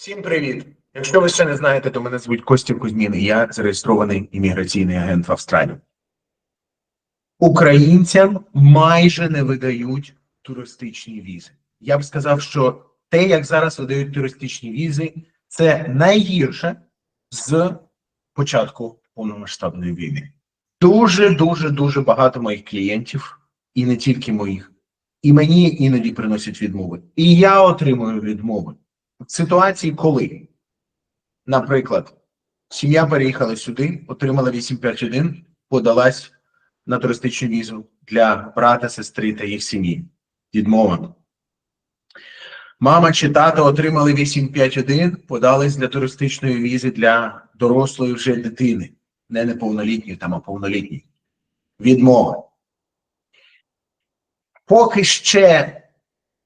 Всім привіт! Якщо ви ще не знаєте, то мене звуть Костя Кузьмін, і я зареєстрований імміграційний агент в Австралії. Українцям майже не видають туристичні візи. Я б сказав, що те, як зараз видають туристичні візи, це найгірше з початку повномасштабної війни. Дуже, дуже, дуже багато моїх клієнтів, і не тільки моїх, і мені іноді приносять відмови. І я отримую відмови ситуації, коли, наприклад, сім'я переїхала сюди, отримала 851, подалась на туристичну візу для брата, сестри та їх сім'ї. Відмова. Мама чи тато отримали 851, подались для туристичної візи для дорослої вже дитини, не неповнолітньої, там, а повнолітньої. Відмова. Поки ще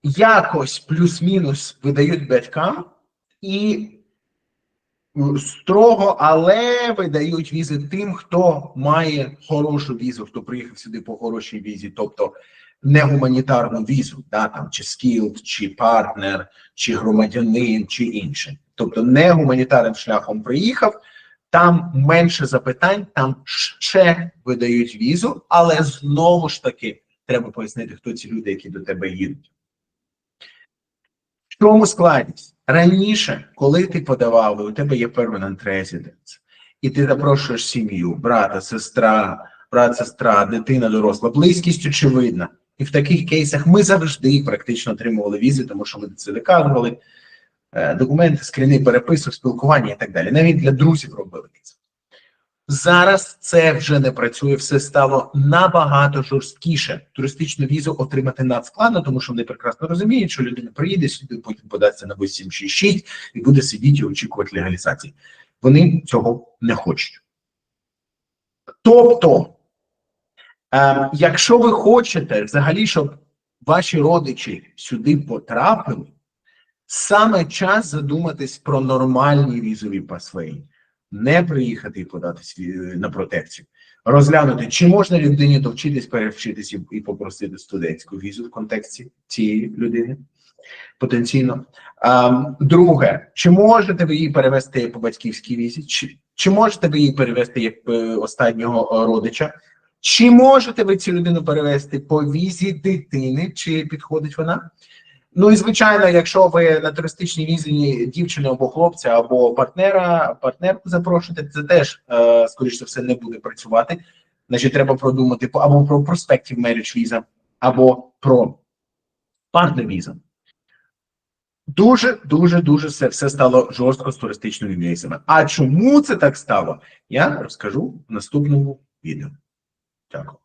якось плюс-мінус видають батькам і строго, але видають візи тим, хто має хорошу візу, хто приїхав сюди по хорошій візі, тобто не гуманітарну візу, да, там, чи скілд, чи партнер, чи громадянин, чи інше. Тобто не гуманітарним шляхом приїхав, там менше запитань, там ще видають візу, але знову ж таки треба пояснити, хто ці люди, які до тебе їдуть. Чому складність? Раніше, коли ти подавав, у тебе є permanent residence, і ти запрошуєш сім'ю, брата, сестра, брат, сестра, дитина доросла, близькість очевидна. І в таких кейсах ми завжди практично отримували візи, тому що ми це доказували, е, документи, скріни переписок, спілкування і так далі. Навіть для друзів робили це. Зараз це вже не працює, все стало набагато жорсткіше. Туристичну візу отримати надскладно, тому що вони прекрасно розуміють, що людина приїде сюди, потім подасться на 866 і буде сидіти і очікувати легалізації. Вони цього не хочуть. Тобто, е, якщо ви хочете взагалі, щоб ваші родичі сюди потрапили, саме час задуматись про нормальні візові пасвеї не приїхати і податись на протекцію, розглянути, чи можна людині довчитись, перевчитись і, попросити студентську візу в контексті цієї людини потенційно. А, друге, чи можете ви її перевести по батьківській візі, чи, чи можете ви її перевести як е, останнього е, родича? Чи можете ви цю людину перевести по візі дитини, чи підходить вона? Ну і звичайно, якщо ви на туристичній візі дівчину або хлопця, або партнера, партнерку запрошуєте, це теж, е, скоріш за все, не буде працювати. Значить, треба продумати або про prospective marriage visa, або про партнер віза. Дуже, дуже, дуже все, все стало жорстко з туристичними візами. А чому це так стало? Я розкажу в наступному відео. Дякую.